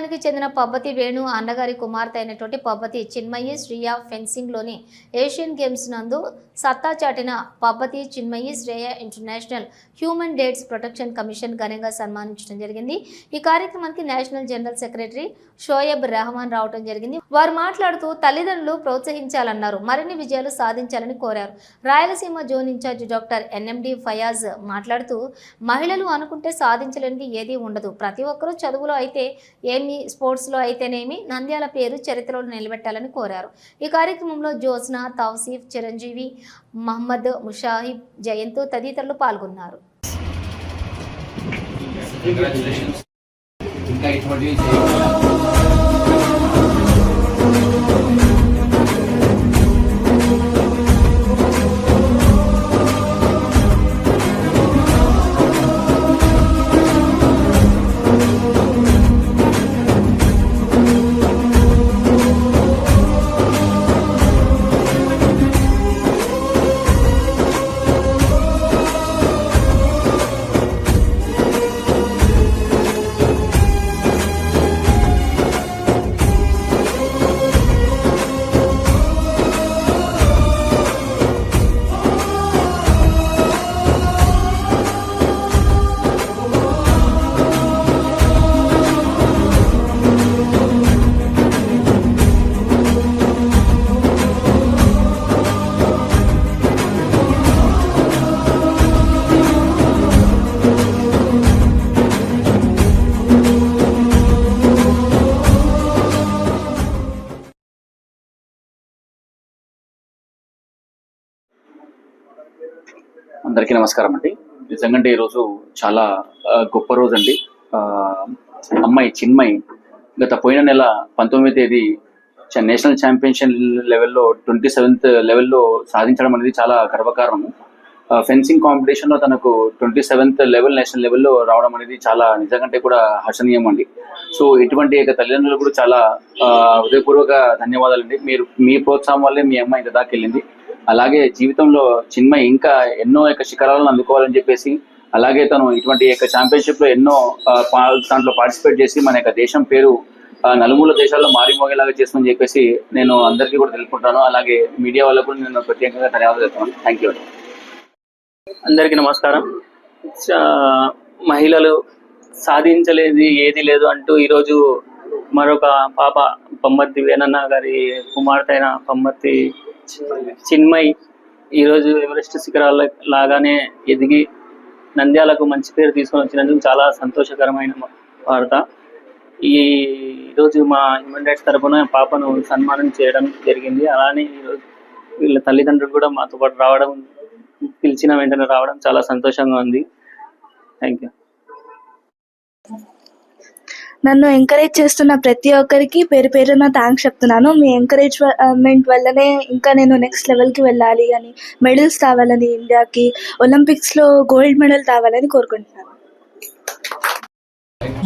పట్టణానికి చెందిన పబ్బతి వేణు అన్నగారి కుమార్తె అయినటువంటి పబ్బతి చిన్మయి శ్రేయ ఫెన్సింగ్లోని ఏషియన్ గేమ్స్ నందు సత్తా చాటిన Pabbathi Chinmayi Shreya international human rights protection commission ఘనంగా సన్మానించడం జరిగింది. ఈ కార్యక్రమానికి national general secretary Shoaib Rehman రావడం జరిగింది. వారు మాట్లాడుతూ తల్లిదండ్రులు ప్రోత్సహించాలన్నారు. మరిన్ని విజయాలు సాధించాలని కోరారు. Rayalaseema zone incharge doctor NMD Fayaz మాట్లాడుతూ మహిళలు అనుకుంటే సాధించలేనిది ఏదీ ఉండదు. ప్రతి ఒక్కరూ చదువులో అయితే ఏం ఏమి స్పోర్ట్స్లో అయితేనేమి నంద్యాల పేరు చరిత్రలో నిలబెట్టాలని కోరారు. ఈ కార్యక్రమంలో జ్యోత్స్న తౌసీఫ్ చిరంజీవి మహమ్మద్ ముషాహిబ్ జయంత్ తదితరులు పాల్గొన్నారు. ఇంకా అందరికీ నమస్కారం అండి. నిజంగా ఈరోజు చాలా గొప్ప రోజు అండి అమ్మాయి చిన్మయి గత పోయిన నెల పంతొమ్మిది తేదీ నేషనల్ ఛాంపియన్షిప్ లెవెల్లో ట్వంటీ సెవెంత్ లెవెల్లో సాధించడం అనేది చాలా గర్వకారము ఫెన్సింగ్ కాంపిటీషన్లో తనకు ట్వంటీ సెవెంత్ లెవెల్ నేషనల్ లెవెల్లో రావడం అనేది చాలా నిజంగా కూడా హర్షణీయం అండి. సో ఇటువంటి యొక్క తల్లిదండ్రులు కూడా చాలా హృదయపూర్వక ధన్యవాదాలు అండి మీరు మీ ప్రోత్సాహం వల్లే మీ అమ్మాయి ఇంత దాకా వెళ్ళింది. అలాగే జీవితంలో చిన్మయ్ ఇంకా ఎన్నో యొక్క శిఖరాలను అందుకోవాలని చెప్పేసి అలాగే తను ఇటువంటి యొక్క ఛాంపియన్షిప్లో ఎన్నో దాంట్లో పార్టిసిపేట్ చేసి మన యొక్క దేశం పేరు నలుమూల దేశాల్లో మారిమోగేలాగా చేస్తుందని చెప్పేసి నేను అందరికీ కూడా తెలుపుకుంటాను. అలాగే మీడియా వాళ్ళకు కూడా నేను ప్రత్యేకంగా ధన్యవాదాలు చెప్తాను థ్యాంక్ యూ అందరికీ నమస్కారం. మహిళలు సాధించలేదు ఏది లేదు అంటూ ఈరోజు మరొక పాప పమ్మర్తి వేణన్న గారి కుమార్తె అయిన పమ్మర్తి చిన్మయ్ ఈరోజు ఎవరెస్ట్ శిఖరాల లాగానే ఎదిగి నంద్యాలకు మంచి పేరు తీసుకొని వచ్చినందుకు చాలా సంతోషకరమైన వార్త. ఈ ఈరోజు మా హ్యూమన్ రైట్స్ తరపున పాపను సన్మానం చేయడం జరిగింది. అలానే ఈరోజు వీళ్ళ తల్లిదండ్రులు కూడా మాతో పాటు రావడం పిలిచిన వెంటనే రావడం చాలా సంతోషంగా ఉంది. థ్యాంక్ యూ నన్ను ఎంకరేజ్ చేస్తున్న ప్రతి ఒక్కరికి పేరు పేరున థ్యాంక్స్ చెప్తున్నాను. మీ ఎంకరేజ్మెంట్ వల్లనే ఇంకా నేను నెక్స్ట్ లెవెల్కి వెళ్ళాలి అని మెడల్స్ రావాలని ఇండియాకి ఒలింపిక్స్లో గోల్డ్ మెడల్ రావాలని కోరుకుంటున్నాను.